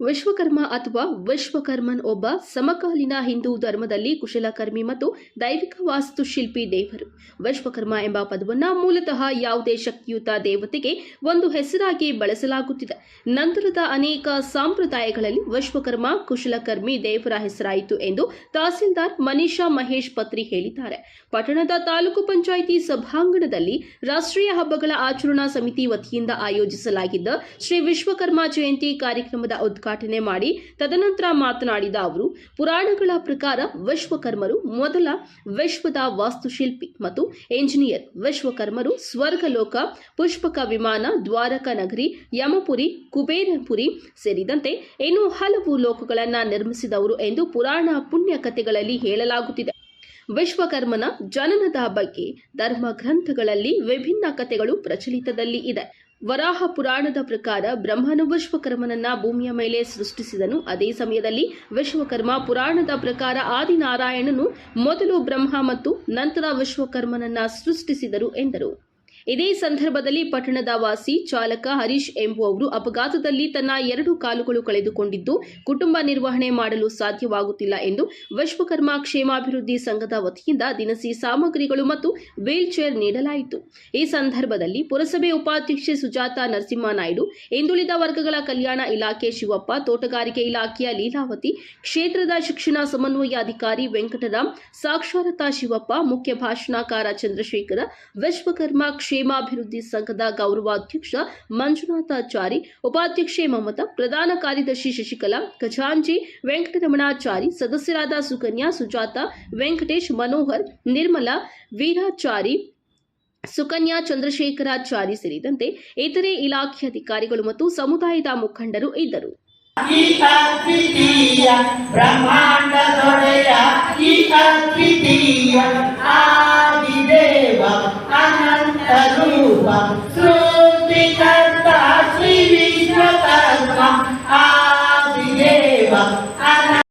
ವಿಶ್ವಕರ್ಮ ಅಥವಾ ವಿಶ್ವಕರ್ಮನ್ ಒಬ್ಬ ಸಮಕಾಲೀನ ಹಿಂದೂ ಧರ್ಮದಲ್ಲಿ ಕುಶಲಕರ್ಮಿ ಮತ್ತು ದೈವಿಕ ವಾಸ್ತುಶಿಲ್ಪಿ ದೇವರು. ವಿಶ್ವಕರ್ಮ ಎಂಬ ಪದವನ್ನ ಮೂಲತಃ ಯಾವುದೇ ಶಕ್ತಿಯುತ ದೇವತೆಗೆ ಒಂದು ಹೆಸರಾಗಿ ಬಳಸಲಾಗುತ್ತಿದೆ. ನಂತರದ ಅನೇಕ ಸಂಪ್ರದಾಯಗಳಲ್ಲಿ ವಿಶ್ವಕರ್ಮ, ಕುಶಲಕರ್ಮಿ ದೇವರ ಹೆಸರಾಯಿತು ಎಂದು ತಹಸೀಲ್ದಾರ್ ಮನೀಷಾ ಮಹೇಶ್ ಪತ್ರಿ ಹೇಳಿದ್ದಾರೆ. ಪಟ್ಟಣದ ತಾಲೂಕು ಪಂಚಾಯಿತಿ ಸಭಾಂಗಣದಲ್ಲಿ ರಾಷ್ಟ್ರೀಯ ಹಬ್ಬಗಳ ಆಚರಣಾ ಸಮಿತಿ ವತಿಯಿಂದ ಆಯೋಜಿಸಲಾಗಿದ್ದ ಶ್ರೀ ವಿಶ್ವಕರ್ಮ ಜಯಂತಿ ಕಾರ್ಯಕ್ರಮದ ಉದ್ಘಾಟನೆ ಮಾಡಿ ತದನಂತರ ಮಾತನಾಡಿದ ಅವರು, ಪುರಾಣಗಳ ಪ್ರಕಾರ ವಿಶ್ವಕರ್ಮರು ಮೊದಲ ವಿಶ್ವದ ವಾಸ್ತುಶಿಲ್ಪಿ ಮತ್ತು ಎಂಜಿನಿಯರ್. ವಿಶ್ವಕರ್ಮರು ಸ್ವರ್ಗಲೋಕ, ಪುಷ್ಪಕ ವಿಮಾನ, ದ್ವಾರಕ ನಗರಿ, ಯಮಪುರಿ ಕುಬೇರಪುರಿ ಸೇರಿದಂತೆ ಇನ್ನೂ ಹಲವು ಲೋಕಗಳನ್ನು ನಿರ್ಮಿಸಿದವರು ಎಂದು ಪುರಾಣ ಪುಣ್ಯ ಕಥೆಗಳಲ್ಲಿ ಹೇಳಲಾಗುತ್ತಿದೆ. ವಿಶ್ವಕರ್ಮನ ಜನನದ ಬಗ್ಗೆ ಧರ್ಮ ಗ್ರಂಥಗಳಲ್ಲಿ ವಿಭಿನ್ನ ಕಥೆಗಳು ಪ್ರಚಲಿತದಲ್ಲಿ ಇದೆ. ವರಾಹ ಪುರಾಣದ ಪ್ರಕಾರ ಬ್ರಹ್ಮನು ವಿಶ್ವಕರ್ಮನನ್ನ ಭೂಮಿಯ ಮೇಲೆ ಸೃಷ್ಟಿಸಿದನು. ಅದೇ ಸಮಯದಲ್ಲಿ ವಿಶ್ವಕರ್ಮ ಪುರಾಣದ ಪ್ರಕಾರ ಆದಿನಾರಾಯಣನು ಮೊದಲು ಬ್ರಹ್ಮ ಮತ್ತು ನಂತರ ವಿಶ್ವಕರ್ಮನನ್ನ ಸೃಷ್ಟಿಸಿದರು ಎಂದರು. ಇದೇ ಸಂದರ್ಭದಲ್ಲಿ ಪಟ್ಟಣದ ವಾಸಿ ಚಾಲಕ ಹರೀಶ್ ಎಂಬುವವರು ಅಪಘಾತದಲ್ಲಿ ತನ್ನ ಎರಡು ಕಾಲುಗಳು ಕಳೆದುಕೊಂಡಿದ್ದು, ಕುಟುಂಬ ನಿರ್ವಹಣೆ ಮಾಡಲು ಸಾಧ್ಯವಾಗುತ್ತಿಲ್ಲ ಎಂದು ವಿಶ್ವಕರ್ಮ ಕ್ಷೇಮಾಭಿವೃದ್ಧಿ ಸಂಘದ ವತಿಯಿಂದ ದಿನಸಿ ಸಾಮಗ್ರಿಗಳು ಮತ್ತು ವೀಲ್ ಚೇರ್ ನೀಡಲಾಯಿತು. ಈ ಸಂದರ್ಭದಲ್ಲಿ ಪುರಸಭೆ ಉಪಾಧ್ಯಕ್ಷೆ ಸುಜಾತ ನರಸಿಂಹನಾಯ್ಡು, ಹಿಂದುಳಿದ ವರ್ಗಗಳ ಕಲ್ಯಾಣ ಇಲಾಖೆ ಶಿವಪ್ಪ, ತೋಟಗಾರಿಕೆ ಇಲಾಖೆಯ ಲೀಲಾವತಿ, ಕ್ಷೇತ್ರದ ಶಿಕ್ಷಣ ಸಮನ್ವಯ ಅಧಿಕಾರಿ ವೆಂಕಟರಾಮ್, ಸಾಕ್ಷರತಾ ಶಿವಪ್ಪ, ಮುಖ್ಯ ಭಾಷಣಕಾರ ಚಂದ್ರಶೇಖರ, ವಿಶ್ವಕರ್ಮ ಕ್ಷೇಮಾಭಿವೃದ್ಧಿ ಸಂಘದ ಗೌರವಾಧ್ಯಕ್ಷ ಮಂಜುನಾಥಾಚಾರಿ, ಉಪಾಧ್ಯಕ್ಷೆ ಮಮತಾ, ಪ್ರಧಾನ ಕಾರ್ಯದರ್ಶಿ ಶಶಿಕಲಾ ಖಜಾಂಜಿ ವೆಂಕಟರಮಣಾಚಾರಿ, ಸದಸ್ಯರಾದ ಸುಕನ್ಯಾ, ಸುಜಾತ ವೆಂಕಟೇಶ್, ಮನೋಹರ್, ನಿರ್ಮಲಾ, ವೀರಾಚಾರಿ, ಸುಕನ್ಯಾ, ಚಂದ್ರಶೇಖರಾಚಾರಿ ಸೇರಿದಂತೆ ಇತರೆ ಇಲಾಖೆ ಅಧಿಕಾರಿಗಳು ಮತ್ತು ಸಮುದಾಯದ ಮುಖಂಡರು ಇದ್ದರು. ಬ್ರಹ್ಮಾಂಡ కర్త రూప సృష్టికర్త శ్రీ